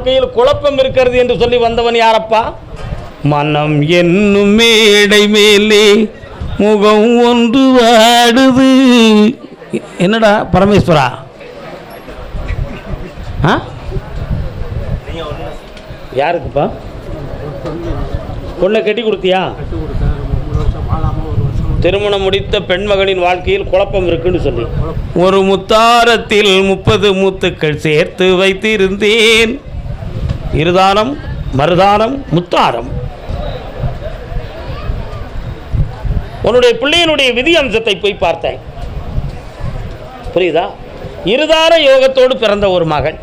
வாழ்க்கையில் குழப்பம் இருக்கிறது என்று சொல்லி வந்தவன் யாரப்பா? மனம் என்னும் மேடை மேலே முகம் ஒன்று வாடுது. என்னடா பரமேஸ்வரா? ஆ? யாருக்குப்பா? பொண்ணை கட்டி கொடுத்தியா? திருமணம் முடித்த பெண்மகனின் வாழ்க்கையில் குழப்பம் இருக்குன்னு சொல்லி. ஒரு முத்தாரத்தில் முப்பது மூத்துக்கள் சேர்த்து வைத்திருந்தேன். இருதானம் மறுதானம் முத்தாரம். உன்னுடைய பிள்ளையினுடைய விதி அம்சத்தை போய் பார்த்தேன். புரியுதா? இருதார யோகத்தோடு பிறந்த ஒரு மகன்.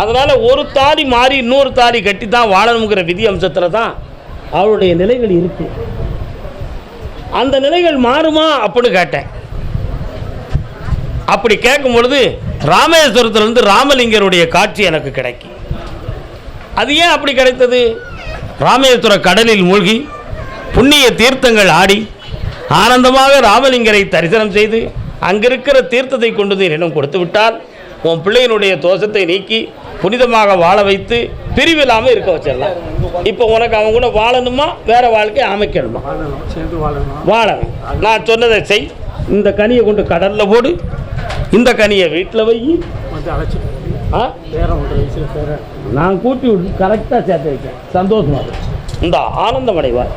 அதனால் ஒரு தாலி மாறி இன்னொரு தாலி கட்டி தான் வாழணுங்கிற விதி அம்சத்தில் தான் அவருடைய நிலைகள் இருக்கு. அந்த நிலைகள் மாறுமா அப்படின்னு கேட்டேன். அப்படி கேட்கும் பொழுது ராமேஸ்வரத்திலிருந்து ராமலிங்கருடைய காட்சி எனக்கு கிடைக்கும் அது ஏன் அப்படி கிடைத்தது? ராமேஸ்வர கடலில் மூழ்கி புண்ணிய தீர்த்தங்கள் ஆடி ஆனந்தமாக ராமலிங்கரை தரிசனம் செய்து அங்கிருக்கிற தீர்த்தத்தை கொண்டு வந்து என்னிடம் கொடுத்து விட்டால் உன் பிள்ளையினுடைய தோஷத்தை நீக்கி புனிதமாக வாழ வைத்து பிரிவில்லாமல் இருக்க வச்சிடலாம். இப்போ உனக்கு அவன் கூட வாழணுமா? வேற வாழ்க்கை அமைக்கணுமா? வாழணும். நான் சொன்னதை செய். இந்த கனியை கொண்டு கடலில் போடு. இந்த கனியை வீட்டில் வை. நான் கூட்டி விட்டு கரெக்டாக சேர்த்து வைக்கிறேன். சந்தோஷமா இரு. இந்த ஆனந்தம் அடைவார்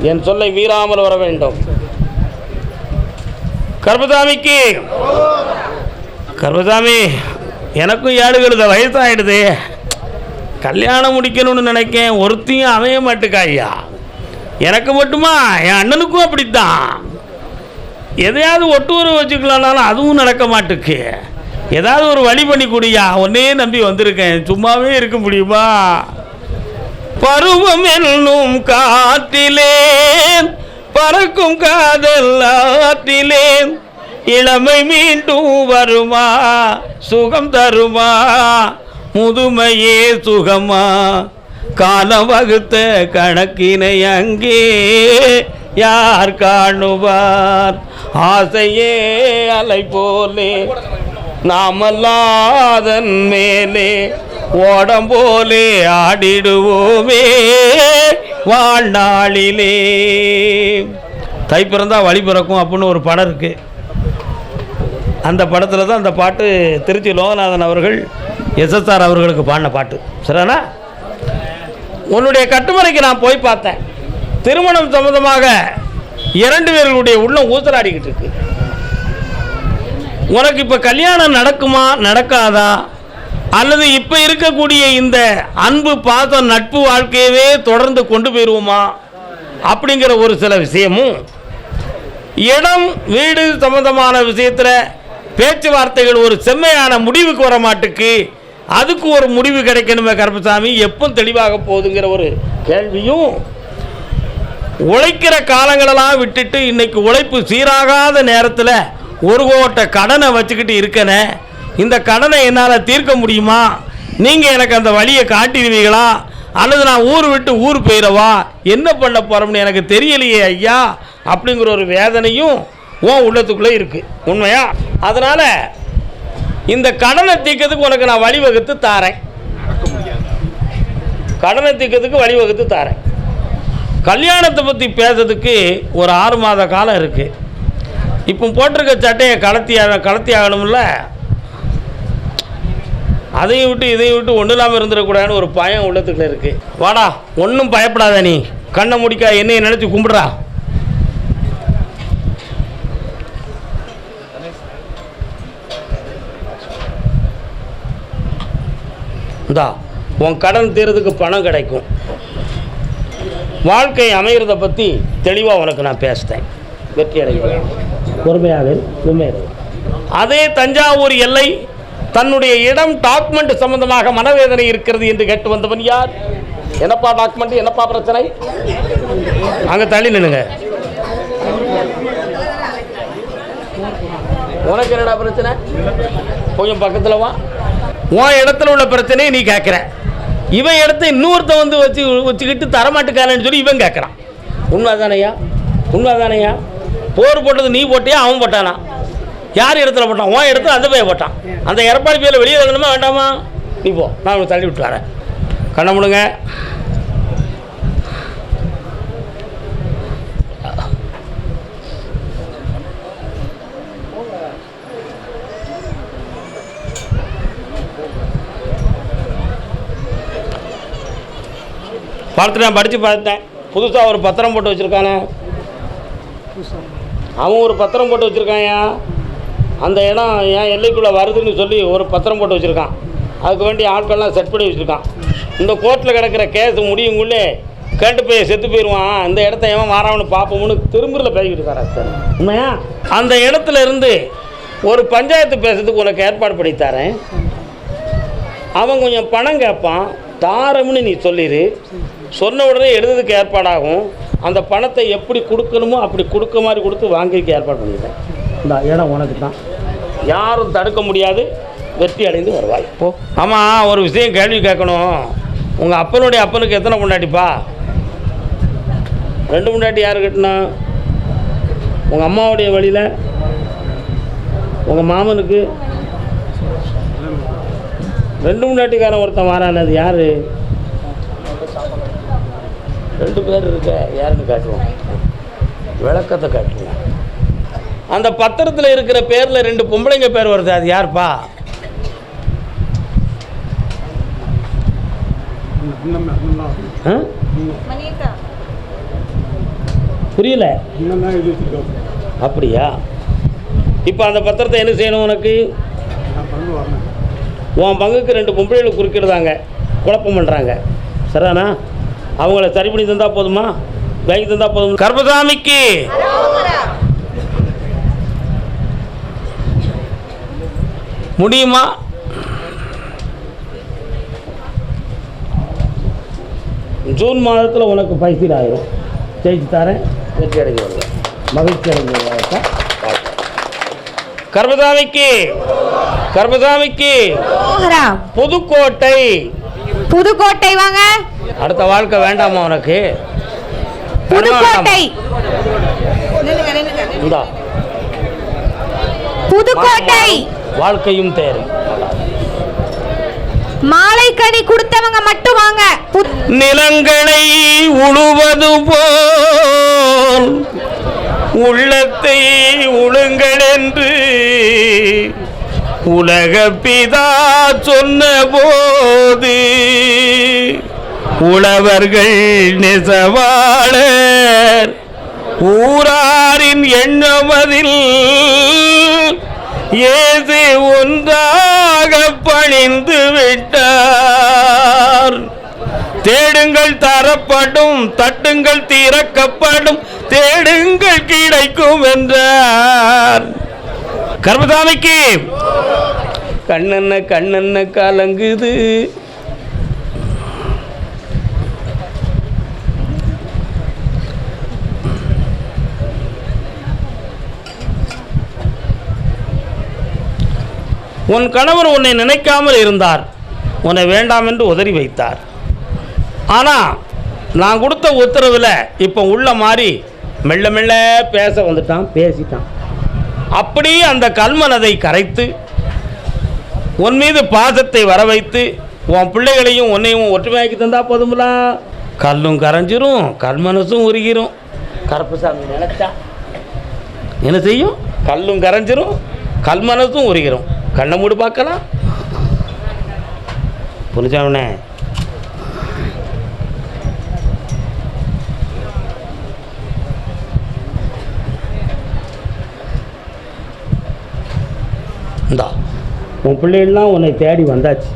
என் சொல்லை மீறாமல் வர வேண்டும். கர்மசாமிக்கு. கர்மசாமி எனக்கும் ஏழு கழுத வயசாயிடுது. கல்யாணம் முடிக்கணும்னு நினைக்கேன். ஒருத்தையும் அமைய மாட்டுக்கா ஐயா எனக்கு மட்டுமா? என் அண்ணனுக்கும் அப்படித்தான். எதையாவது ஒட்டுறவு வச்சுக்கலாம்னாலும் அதுவும் நடக்க மாட்டுக்கு. ஏதாவது ஒரு வழி பண்ணி குடியா. நம்பி வந்திருக்கேன். சும்மாவே இருக்க முடியுமா? பருவம் என்னும் காற்றிலேன் பறக்கும் காதல் ஆற்றிலேன் இளமை மீண்டும் வருமா? சுகம் தருமா? முதுமையே சுகமா? காலம் வகுத்த கணக்கினை அங்கே யார் காணுவார்? ஆசையே அலை போலே. நாமல்லாதன் மேலே ஓடம் போலே ஆடிடுவோமே. வாழ்நாளிலே. தை பிறந்தா வழி பிறக்கும் அப்படின்னு ஒரு படம் இருக்கு. அந்த படத்தில் தான் அந்த பாட்டு திருச்சி லோகநாதன் அவர்கள் எஸ்எஸ்ஆர் அவர்களுக்கு பாடின பாட்டு. சரிண்ணா உன்னுடைய கட்டுமறைக்கு நான் போய் பார்த்தேன். திருமணம் சம்பந்தமாக இரண்டு பேர்களுடைய உள்ளம் ஊசலாடிக்கிட்டு இருக்கு. உனக்கு இப்போ கல்யாணம் நடக்குமா நடக்காதா? அல்லது இப்போ இருக்கக்கூடிய இந்த அன்பு பாசம் நட்பு வாழ்க்கையவே தொடர்ந்து கொண்டு போயிடுவோமா அப்படிங்கிற ஒரு சில விஷயமும் இடம் வீடு சம்பந்தமான விஷயத்தில் பேச்சுவார்த்தைகள் ஒரு செம்மையான முடிவுக்கு வர மாட்டுக்கு அதுக்கு ஒரு முடிவு கிடைக்கணுமே கருப்பசாமி எப்போ தெளிவாக போகுதுங்கிற ஒரு கேள்வியும் உழைக்கிற காலங்களெல்லாம் விட்டுட்டு இன்னைக்கு உழைப்பு சீராகாத நேரத்தில் ஒரு கோட்டை கடனை வச்சுக்கிட்டு இருக்கனே இந்த கடனை என்னால் தீர்க்க முடியுமா? நீங்கள் எனக்கு அந்த வழியை காட்டிடுவீங்களா? அல்லது நான் ஊர் விட்டு ஊர் போயிடவா? என்ன பண்ண போகிறோம்னு எனக்கு தெரியலையே ஐயா அப்படிங்கிற ஒரு வேதனையும் உன் உள்ளத்துக்குள்ளே இருக்குது உண்மையா? அதனால் இந்த கடனை தீர்க்கிறதுக்கு உனக்கு நான் வழிவகுத்து தாரேன். கடனை தீர்க்கிறதுக்கு வழிவகுத்து தாரேன். கல்யாணத்தை பற்றி பேசுறதுக்கு ஒரு ஆறு மாத காலம் இருக்குது இப்போ போட்டிருக்க சட்டையை கலத்தி கலத்தி ஆகணும்ல? அதையும் விட்டு இதையும் விட்டு ஒன்றும் இல்லாமல் இருந்துடக்கூடாதுன்னு ஒரு பயம் உள்ளத்துக்குள்ள இருக்குது வாடா ஒன்றும் பயப்படாத நீ. கண்ணை முடிக்கா என்னையை நினச்சி கும்பிடுறா. இந்தா உன் கடன் தீர்றதுக்கு பணம் கிடைக்கும். வாழ்க்கை அமைகிறத பற்றி தெளிவாக உனக்கு நான் பேசுகிறேன் வெற்றி அடைகிறேன் பொறுமையாக உண்மையாக அதே தஞ்சாவூர் எல்லை தன்னுடைய இடம் டாக்குமெண்ட் சம்பந்தமாக மனவேதனை இருக்கிறது என்று கேட்டு வந்தவன் யார்? என்னப்பா டாக்குமெண்ட் என்னப்பா பிரச்சனை? அங்கே தள்ளி நின்னுங்க உனக்கு என்னடா பிரச்சனை? கொஞ்சம் பக்கத்தில் வா. உன் இடத்துல உள்ள பிரச்சனையை நீ கேட்குற இவன் இடத்த இன்னொருத்தன் வந்து வச்சு வச்சுக்கிட்டு தரமாட்டுக்காரன்னு சொல்லி இவன் கேட்குறான் உண்மைதானையா உண்மைதானையா போர் போட்டது நீ போட்டியா அவன் போட்டானா? யார் இடத்துல போட்டான்? உன் இடத்துல அந்த பையன் போட்டான். அந்த எடப்பாடி பேரில் வெளியே வரணுமா வேண்டாமா? நீ போ. நான் உன்னை தள்ளி விட்டு வரேன். கண்ணை முடுங்க. பார்த்துட்டேன் படித்து பார்த்தேன். புதுசாக ஒரு பத்திரம் போட்டு வச்சுருக்கானே. அவன் ஒரு பத்திரம் போட்டு வச்சுருக்கான்யா அந்த இடம் என் எல்லைக்குள்ளே வருதுன்னு சொல்லி ஒரு பத்திரம் போட்டு வச்சுருக்கான். அதுக்கு வேண்டிய ஆட்கள்லாம் செட் பண்ணி வச்சுருக்கான். இந்த கோர்ட்டில் கிடக்கிற கேஸ் முடியுங்குள்ளே கேட்டு போய் செத்து போயிடுவான் இந்த இடத்த ஏன் மாறாமனு பார்ப்போம்னு திரும்புறில் பேசிக்கிட்டு இருக்காரா சார் உண்மையா? அந்த இடத்துல இருந்து ஒரு பஞ்சாயத்து பேசுறதுக்கு உனக்கு ஏற்பாடு பண்ணி தரேன். அவன் கொஞ்சம் பணம் கேட்பான். தாரம்னு நீ சொல்லிடு சொன்ன உடனே எழுதுறதுக்கு ஏற்பாடாகும். அந்த பணத்தை எப்படி கொடுக்கணுமோ அப்படி கொடுக்க மாதிரி கொடுத்து வாங்கிக்க ஏற்பாடு பண்ணிட்டேன் இந்த இடம் உனக்கு தான். யாரும் தடுக்க முடியாது. வெற்றி அடைந்து வருவாய். போ. ஆமாம் ஒரு விஷயம் கேள்வி கேட்கணும். உங்கள் அப்பனுடைய அப்பனுக்கு எத்தனை பொண்டாட்டிப்பா? ரெண்டு பொண்டாட்டி யார் கட்டினா? உங்கள் அம்மாவுடைய வழியில்? உங்கள் மாமனுக்கு? ரெண்டு முன்னாட்டிக்காரன் ஒருத்தன் வரான் அது யாரு? ரெண்டு பேர் இருக்க யாருன்னு காட்டுவோம். விளக்கத்தை காட்டுவோம். அந்த பத்திரத்தில் இருக்கிற பேரில் ரெண்டு பொம்பளைங்க பேர் வருது அது யாருப்பா? புரியல. அப்படியா? இப்போ அந்த பத்திரத்தை என்ன செய்யணும் உனக்கு? உன் பங்குக்கு ரெண்டு பொம்பளைகளை குறுக்கிடுதாங்க. குழப்பம் பண்ணுறாங்க சரிதானா? அவங்கள சரி பண்ணி தந்தா போதுமா? வாங்கி தந்தா போதும் கர்பசாமிக்கு முடியுமா? ஜூன் மாதத்தில் உனக்கு பைசீல் ஆயிரும். ஜெயிச்சு தரேன். வெற்றி அடைஞ்சு வருவேன் மகிழ்ச்சி அடைஞ்சு கர்பசாமிக்கு கர்பசாமிக்கு புதுக்கோட்டை! புதுக்கோட்டை வாங்க. அடுத்த வாழ்க்கை வேண்டாமா உனக்கு? புதுக்கோட்டை. இந்தா. புதுக்கோட்டை. வாழ்க்கையும் தேரும் மாலை கனி கொடுத்தவங்க மட்டும் வாங்க. நிலங்களை உழுவது போல் உள்ளத்தை உழுங்கள் என்று உலக பிதா சொன்ன போது உழவர்கள் நெசவாளர். ஊராரின் எண்ணமதில் ஏது ஒன்றாக பணிந்து விட்டார். தேடுங்கள் தரப்படும் தட்டுங்கள் திறக்கப்படும் தேடுங்கள் கிடைக்கும் என்றார். கர்மசாமிக்கு கண்ணென்ன கண்ணென்ன கலங்குது. உன் கணவர் உன்னை நினைக்காமல் இருந்தார். உன்னை வேண்டாம் என்று உதறி வைத்தார். ஆனால் நான் கொடுத்த உத்தரவில் இப்போ உள்ள மாறி மெல்ல மெல்ல பேச வந்துட்டான் பேசிட்டான். அப்படி அந்த கல்மனதை கரைத்து உன் மீது பாசத்தை வர வைத்து உன் பிள்ளைகளையும் உன்னையும் ஒற்றுமையாக்கி தந்தா போதுங்களா கல்லும் கரைஞ்சிரும் கல்மனசும் உருகிரும். கருப்புசாமி நினைச்சா? என்ன செய்யும்? கல்லும் கரைஞ்சிரும் கல்மனசும் உருகிரும். கண்ணை மூடு பார்க்கலாம். புரிஞ்சவனே இந்தா உன் பிள்ளைகள்லாம் உன்னை தேடி வந்தாச்சு.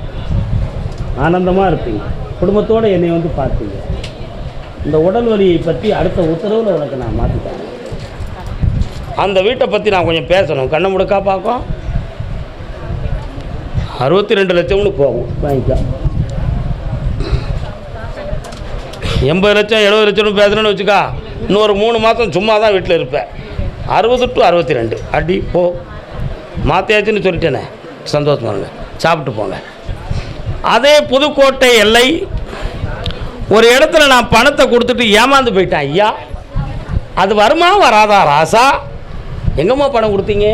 ஆனந்தமாக இருப்பீங்க. குடும்பத்தோடு என்னை வந்து பார்த்தீங்க. இந்த உடல் வலியை பற்றி அடுத்த உத்தரவில் உனக்கு நான் மாற்றிட்டேன் அந்த வீட்டை பற்றி நான் கொஞ்சம் பேசணும். கண்ணை முடுக்கா பார்க்கும் அறுபத்தி ரெண்டு லட்சம்னு போகும் வாங்கிக்கலாம் எண்பது லட்சம் எழுபது லட்சம்னு பேசுகிறேன்னு வச்சுக்கா இன்னொரு மூணு மாதம் சும்மா தான் வீட்டில் இருப்பேன். அறுபது டு அறுபத்தி ரெண்டு. அடி போ. மாற்றியாச்சுன்னு சொல்லிட்டேனே. சந்தோஷமா சாப்பிட்டு போங்க. அதே புதுக்கோட்டை எல்லை ஒரு இடத்துல நான் பணத்தை கொடுத்துட்டு ஏமாந்து போயிட்டேன் ஐயா. அது வருமா வராதா ராசா? எங்கம்மா பணம் கொடுத்தீங்க?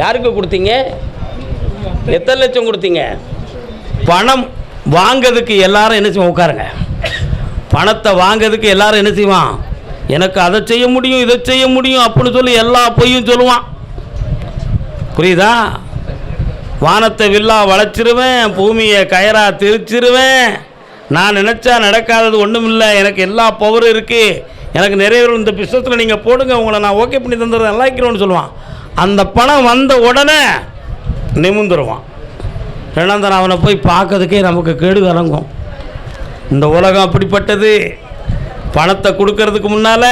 யாருக்கு கொடுத்தீங்க? எத்தனை லட்சம் கொடுத்தீங்க? பணம் வாங்கிறதுக்கு எல்லாரும் என்ன செய்வோம் உட்காருங்க. பணத்தை வாங்கிறதுக்கு எல்லாரும் என்ன செய்வான் எனக்கு அதை செய்ய முடியும் இதை செய்ய முடியும் அப்படின்னு சொல்லி எல்லா பொய்யும் சொல்லுவான். புரியுதா? வானத்தை வில்லா வளைச்சிருவேன் பூமியை கயரா திரிச்சிருவேன். நான் நினச்சா நடக்காதது ஒன்றும் இல்லை. எனக்கு எல்லா பவரும் இருக்குது எனக்கு நிறைய பேர் இந்த பிஸ்னஸில் நீங்கள் போடுங்க உங்களை நான் ஓகே பண்ணி தந்துடுறேன் நல்லா இருக்கிறோன்னு சொல்லுவான். அந்த பணம் வந்த உடனே நிமிந்துருவான் ரெண்டாந்தன் அவனை போய் பார்க்கறதுக்கே நமக்கு கேடு கலங்கும். இந்த உலகம் அப்படிப்பட்டது. பணத்தை கொடுக்கறதுக்கு முன்னால்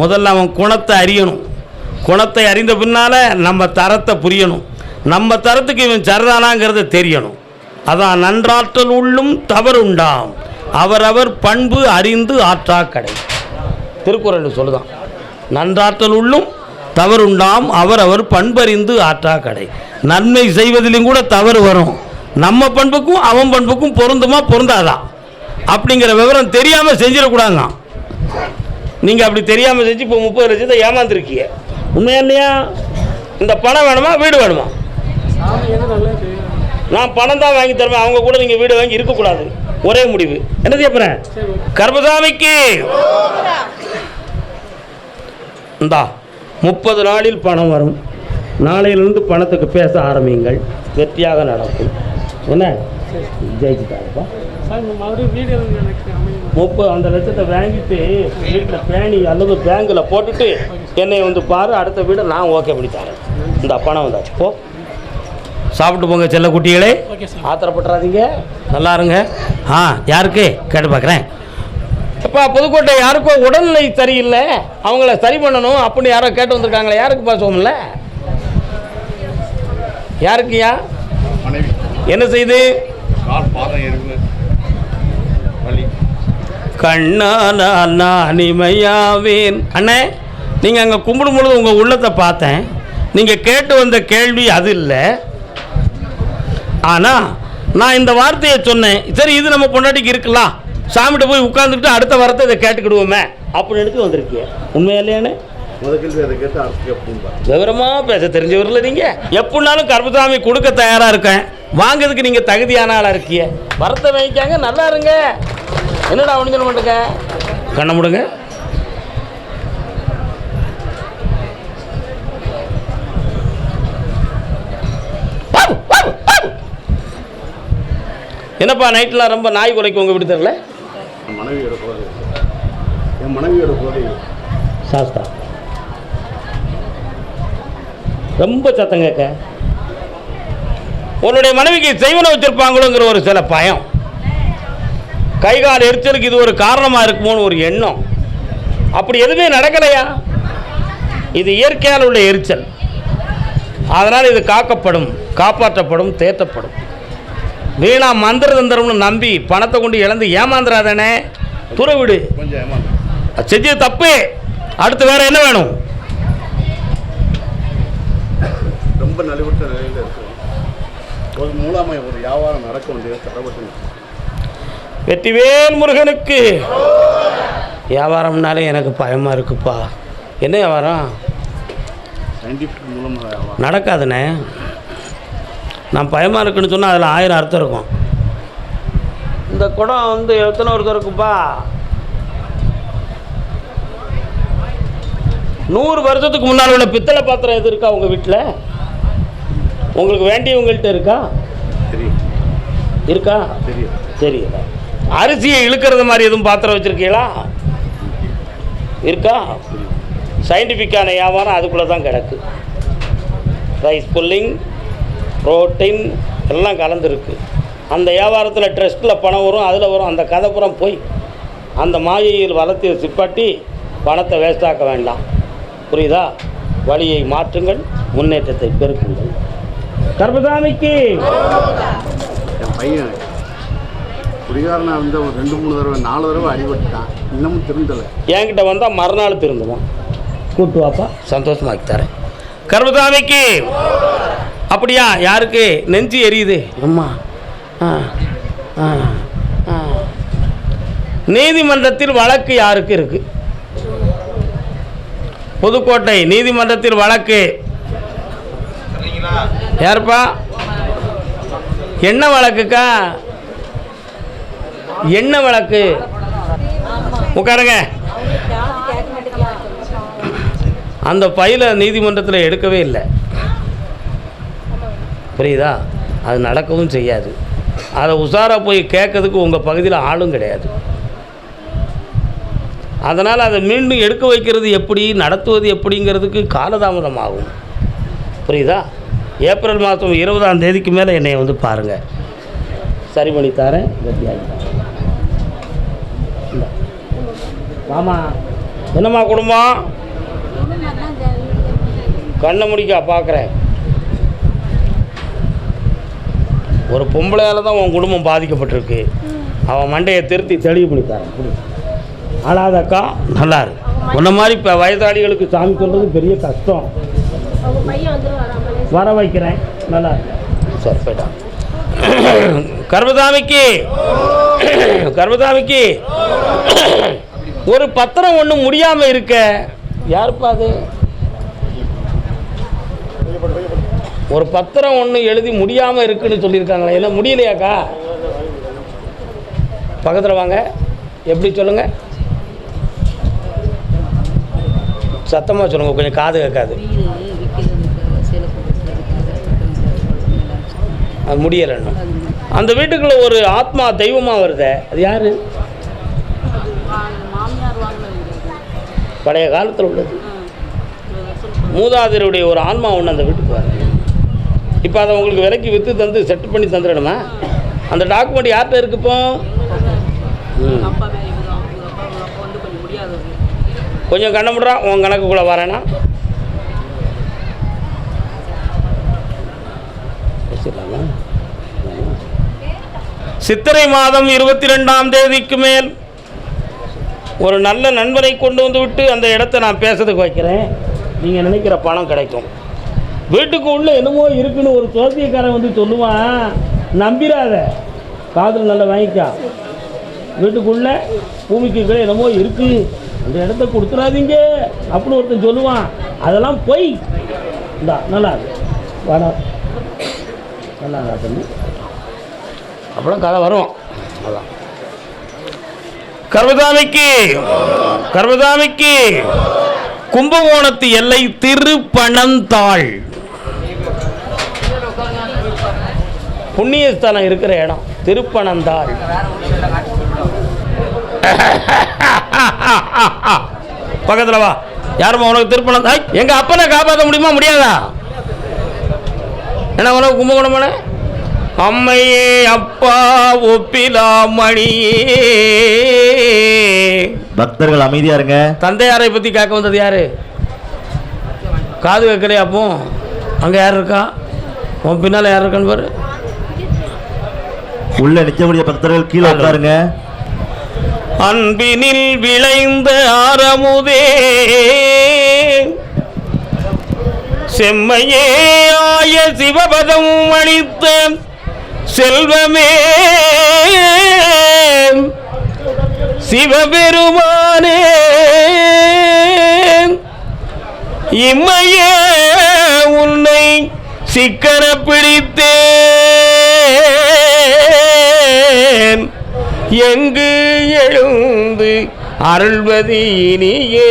முதல்ல அவன் குணத்தை அறியணும். குணத்தை அறிந்த பின்னால் நம்ம தரத்தை புரியணும். நம்ம தரத்துக்கு இவன் சரிதானாங்கிறத தெரியணும். அதான் நன்றாற்றல் உள்ளும் தவறுண்டாம். அவரவர் பண்பு அறிந்து ஆற்றா கடை. திருக்குறள் சொல்லுதான். நன்றாற்றல் உள்ளும் தவறுண்டாம் அவரவர் பண்பறிந்து ஆற்றா கடை. நன்மை செய்வதிலும் கூட தவறு வரும். நம்ம பண்புக்கும் அவன் பண்புக்கும் பொருந்துமா பொருந்தாதா? அப்படிங்கிற விவரம் தெரியாமல் செஞ்சிடக்கூடாதுதான். நீங்கள் அப்படி தெரியாமல் செஞ்சு இப்போ முப்பது லட்சத்தை ஏமாந்துருக்கீங்க. உண்மையா இல்லையா? இந்த பணம் வேணுமா வீடு வேணுமா? நான் பணம் தான் வாங்கி தருவேன். அவங்க கூட நீங்கள் வீடு வாங்கி இருக்கக்கூடாது. ஒரே முடிவு. என்ன செய்ய கர்பசாமிக்கு இந்தா. முப்பது நாளில் பணம் வரும். நாளையிலிருந்து பணத்துக்கு பேச ஆரம்பியுங்கள். வெற்றியாக நடக்கும். என்ன? ஜெயிச்சுட்டாருப்பா. முப்பது அந்த லட்சத்தை வாங்கிட்டு வீட்டில் பேணி அல்லது பேங்கில் போட்டுட்டு என்னை வந்து பாரு அடுத்த வீடை நான் ஓகே பண்ணி தரேன். இந்த பணம் வந்தாச்சு. போ. சாப்பிட்டு போங்க செல்ல குட்டிகளே ஆத்திரப்பட்டுறாதீங்க. நல்லா இருங்க. ஆ யாருக்கு? கேட்டு பார்க்குறேன். அப்பா புதுக்கோட்டை யாருக்கோ உடல்நிலை சரியில்லை. அவங்கள சரி பண்ணணும் அப்படின்னு யாரோ கேட்டு வந்திருக்காங்களே யாருக்கு பாசுவோம்ல யாருக்குயா? என்ன செய்து? கண்ணானா நான் இமையாவேன். அண்ணே நீங்கள் அங்கே கும்பிடும் பொழுது உங்கள் உள்ளத்தை பார்த்தேன். நீங்கள் கேட்டு வந்த கேள்வி அது இல்லை. ஆனால் நான் இந்த வார்த்தையை சொன்னேன். சரி இது நம்ம பொண்டாட்டிக்கு இருக்கலாம். சாமிகிட்ட போய் உட்காந்துக்கிட்டு அடுத்த வாரத்தை இதை கேட்டுக்கிடுவோமே. அப்படின்னு வந்திருக்கீங்க உண்மையா இல்லையானே? முதல் கேள்வி அதை கேட்டு அடுத்து எப்பவும் விவரமாக பேச தெரிஞ்சவரில் நீங்கள் எப்படினாலும் கருப்பசாமி கொடுக்க தயாராக இருக்கேன். வாங்கிறதுக்கு நீங்கள் தகுதியான ஆளாக இருக்கீங்க வரத்தை வாங்கிக்காங்க நல்லா இருங்க. என்னடா ஒன்று மாட்டேங்க? கண்ணை முடுங்க. என்னப்பா நைட்லாம் ரொம்ப நாய் குறைக்கும் உங்கள் வீடு தெரியல? என் மனைவியோட குழந்தை என் மனைவியோட குழந்தை சாஸ்தா. ரொம்ப சத்தம் கேட்க. உன்னுடைய மனைவிக்கு செய்வன வச்சிருப்பாங்களோங்கிற ஒரு சில பயம். கை கால் எரிச்சலுக்கு இது ஒரு காரணமாக இருக்குமோன்னு ஒரு எண்ணம். அப்படி எதுவுமே நடக்கலையா? இது இயற்கையால் உள்ள எரிச்சல். அதனால் இது காக்கப்படும் காப்பாற்றப்படும் தேற்றப்படும். வீணா மந்திர தந்திரம்னு நம்பி பணத்தை கொண்டு இழந்து ஏமாந்துடாதானே துறவிடு செஞ்சது தப்பு. அடுத்து வேற என்ன வேணும்? ரொம்ப நலிவுற்ற நிலையில் இருக்கிறோம் ஒரு மூலமாக ஒரு வியாபாரம் நடக்க வேண்டியது தரப்பட்டு வெற்றிவேல் முருகனுக்கு. வியாபாரம்னாலே எனக்கு பயமாக இருக்குப்பா. என்ன வியாபாரம்? சயின்டிஃபிக் மூலமாக நடக்காதுண்ணே. நான் பயமாக இருக்குன்னு சொன்னால் அதில் ஆயிரம் அர்த்தம் இருக்கும். இந்த குடம் வந்து எத்தனை வருஷம் இருக்குப்பா? நூறு வருஷத்துக்கு முன்னால் உள்ள பித்தளை பாத்திரம் எது இருக்கா உங்கள் வீட்டில் உங்களுக்கு வேண்டியவங்கள்ட்ட இருக்கா? இருக்கா? தெரியல அரிசியை இழுக்கிறது மாதிரி எதுவும் பாத்திரம் வச்சுருக்கீங்களா? இருக்கா? சயின்டிஃபிக்கான வியாபாரம் அதுக்குள்ளே தான் கிடக்கு. ரைஸ் புல்லிங் புரோட்டீன் எல்லாம் கலந்துருக்கு. அந்த வியாபாரத்தில் ட்ரஸ்ட்டில் பணம் வரும் அதில் வரும். அந்த கதை புறம் போய் அந்த மாயையில் வளர்த்து சிப்பாட்டி பணத்தை வேஸ்டாக்க வேண்டாம். புரியுதா? வழியை மாற்றுங்கள் முன்னேற்றத்தை பெருக்குங்கள். கர்மசாமிக்கு என் பையன் குடிகாரனாக இருந்த ஒரு ரெண்டு மூணு தடவை நாலு தடவை அடிபட்டுட்டான். இன்னமும் திருந்தலை. என்கிட்ட வந்தால் மறுநாள் திருந்துவான். கூட்டு வாப்பா. சந்தோஷமாக்கி தரேன் கர்மசாமிக்கு அப்படியா? யாருக்கு? நெஞ்சு எரியுது. அம்மா. நீதிமன்றத்தில் வழக்கு யாருக்கு இருக்கு? புதுக்கோட்டை நீதிமன்றத்தில் வழக்கு. யாருப்பா? எண்ணெய் வழக்குக்கா? எண்ணெய் வழக்கு? உட்காருங்க. அந்த பையில நீதிமன்றத்தில் எடுக்கவே இல்லை. புரியுதா? அது நடக்கவும் செய்யாது. அதை உஷாராக போய் கேட்கறதுக்கு உங்கள் பகுதியில் ஆளும் கிடையாது. அதனால் அதை மீண்டும் எடுக்க வைக்கிறது எப்படி நடத்துவது எப்படிங்கிறதுக்கு காலதாமதம் ஆகும். புரியுதா? ஏப்ரல் மாதம் இருபதாம் தேதிக்கு மேலே என்னை வந்து பாருங்கள் சரி பண்ணி தரேன். மாமா என்னம்மா குடும்பம்? கண்ணை முடிக்கா பார்க்குறேன். ஒரு பொம்பளையால் தான் உன் குடும்பம் பாதிக்கப்பட்டிருக்கு. அவன் மண்டையை திருத்தி தெளிவு பண்ணி தரேன் புடி. ஆளாதக்கா நல்லா இருக்கு உன்ன மாதிரி இப்போ வயதாளிகளுக்கு சாமி சொல்கிறது பெரிய கஷ்டம். வர வைக்கிறேன். நல்லா சரி போயிட்டான். கர்மதாமிக்கு கர்மதாமிக்கு ஒரு பத்திரம் ஒன்றும் முடியாமல் இருக்க. யாருப்பா அது? ஒரு பத்திரம் ஒன்று எழுதி முடியாமல் இருக்குன்னு சொல்லியிருக்காங்களே என்ன முடியலையாக்கா? பக்கத்தில் வாங்க. எப்படி சொல்லுங்க? சத்தமாக சொல்லுங்க கொஞ்சம் காது கேட்காது. அது முடியலைன்னு அந்த வீட்டுக்குள்ள ஒரு ஆத்மா தெய்வமாக வருதே அது யார்? பழைய காலத்தில் உள்ளது. மூதாதிரியுடைய ஒரு ஆன்மா ஒன்று அந்த வீட்டுக்கு வருது. இப்போ அதை உங்களுக்கு விலைக்கு விற்று தந்து செட் பண்ணி தந்துடணுமா? அந்த டாக்குமெண்ட் யார்கிட்ட இருக்கு இப்போ? ம். கொஞ்சம் கண்ண முடுறான் உன் கணக்குக்குள்ளே வரேனா? சித்திரை மாதம் இருபத்தி ரெண்டாம் தேதிக்கு மேல் ஒரு நல்ல நண்பரை கொண்டு வந்து விட்டு அந்த இடத்த நான் பேசுறதுக்கு வைக்கிறேன். நீங்கள் நினைக்கிற பணம் கிடைக்கும். வீட்டுக்கு உள்ள என்னமோ இருக்குன்னு ஒரு சோசியக்காரன் வந்து சொல்லுவான். நம்பிராத காதில் நல்லா வாங்கிக்கா. வீட்டுக்குள்ள பூமிக்கு கீழே என்னமோ இருக்கு. அந்த இடத்த கொடுத்துடாதீங்க அப்படின்னு ஒருத்தன் சொல்லுவான். அதெல்லாம் போய். இந்தா நல்லா இருக்கு வாடா. நல்லா தண்ணி அப்புறம் கதை வரும். அதான். கர்வதாமிக்கு கர்வதாமிக்கு கும்பகோணத்து எல்லை திருப்பணந்தாள். புண்ணிய ஸ்தலம் இருக்கிற இடம். திருப்பணந்தாள் பக்கத்துல வா. யாரும்மா உனக்கு திருப்பணம் ஐய், எங்க அப்பனை காப்பாற்ற முடியுமா? முடியாதா? என்ன உனக்கு கும்பகோணமான? அம்மையே அப்பா ஒப்பிலாமணியே பக்தர்கள் அமைதியா இருங்க. தந்தையாரை பற்றி கேட்க வந்தது யாரு? காது வைக்கலையா அப்போ? அங்கே யார் இருக்கா? உன் பின்னால் யார் இருக்கான்னு பாரு. உள்ள நிற்கக்கூடிய பக்தர்கள் கீழே உட்காருங்க. அன்பினில் விளைந்த ஆரமுதே செம்மையே ஆய சிவபதம் அளித்த செல்வமே சிவபெருமானே இம்மையே உன்னை சிக்கன பிடித்தேன் எங்கு எழுந்து அருள்வது இனியே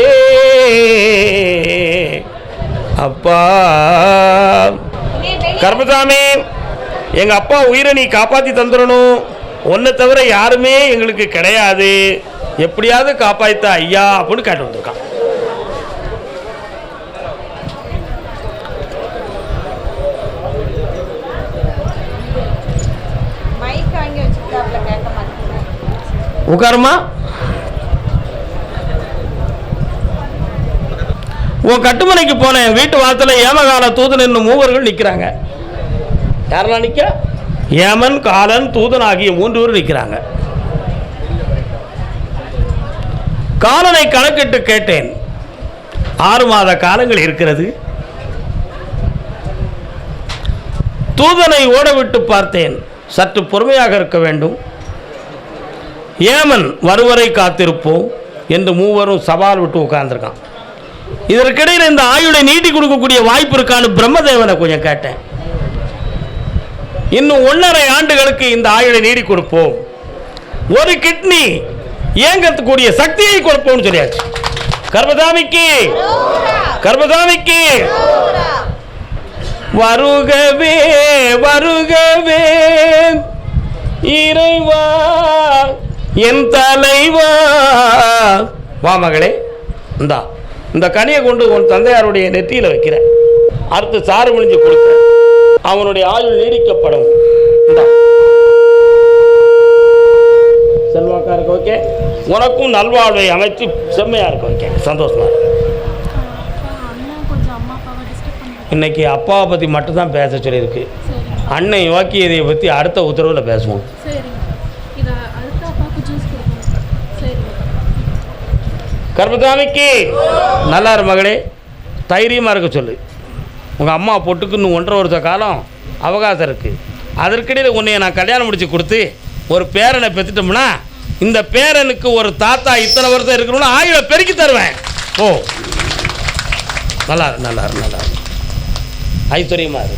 அப்பா. கர்மசாமி எங்க அப்பா உயிரை நீ காப்பாத்தி தந்துடணும். உன்னை தவிர யாருமே எங்களுக்கு கிடையாது. எப்படியாவது காப்பாத்த ஐயா அப்படின்னு கேட்டு வந்திருக்கான் மைக் வாங்கி வச்சுக்கிட்டாப்ல கேட்க மாட்டேங்கிறேன் உட்காருமா உன் கட்டுமனைக்கு போனேன் வீட்டு வாரத்தில் ஏமகால தூதன் என்னும் மூவர்கள் நிற்கிறாங்க யாரெல்லாம் நிற்க ஏமன் காலன் தூதன் ஆகிய மூன்று பேர் நிற்கிறாங்க காலனை கணக்கிட்டு கேட்டேன். ஆறு மாத காலங்கள் இருக்கிறது. தூதனை ஓடவிட்டு பார்த்தேன். சற்று பொறுமையாக இருக்க வேண்டும். ஏமன் வருவரை காத்திருப்போம் என்று மூவரும் சவால் விட்டு உட்கார்ந்துருக்கான். இதற்கிடையில் இந்த ஆயுளை நீட்டி கொடுக்கக்கூடிய வாய்ப்பு இருக்கான்னு பிரம்மதேவனை கொஞ்சம் கேட்டேன். இன்னும் ஒன்றரை ஆண்டுகளுக்கு இந்த ஆயுளை நீடி கொடுப்போம். ஒரு கிட்னி இயங்கக்கூடிய சக்தியை கொடுப்போம்னு சொல்லியாச்சு. கர்மதாமிக்கு கர்மதாமிக்கு வருகவே வருகவே இறைவா. என் தலைவா. வா மகளே. இந்தா இந்த கனியை கொண்டு உன் தந்தையாருடைய நெற்றியில் வைக்கிறேன். அடுத்து சாறு முடிஞ்சு கொடுக்க அவனுடைய ஆயுள் நீடிக்கப்படும். இந்தா. செல்வாக்கா இருக்க ஓகே உனக்கும் நல்வாழ்வை அமைச்சு செம்மையா இருக்க ஓகே சந்தோஷமா இன்னைக்கு அப்பாவை பற்றி மட்டும்தான் பேச சொல்லியிருக்கு. அண்ணன் யோக்கியதையை பற்றி அடுத்த உத்தரவில் பேசுவோம் சரிங்க இதை அடுத்த அப்பாவுக்கு ஜூஸ் கொடுக்கணும் சரிங்க கர்மதாமிக்கு நல்லா இரு மகளே. தைரியமாக இருக்க சொல்லு. உங்கள் அம்மா பொட்டுக்கு இன்னும் ஒன்றரை வருஷ காலம் அவகாசம் இருக்குது அதற்கிடையில் உன்னைய நான் கல்யாணம் முடித்து கொடுத்து ஒரு பேரனை பெற்றுட்டோம்னா இந்த பேரனுக்கு ஒரு தாத்தா இத்தனை வருஷம் இருக்கணும்னு ஆயுளை பெருக்கி தருவேன். ஓ நல்லா நல்லா நல்லா ஐஸ்வர்யமாக இரு.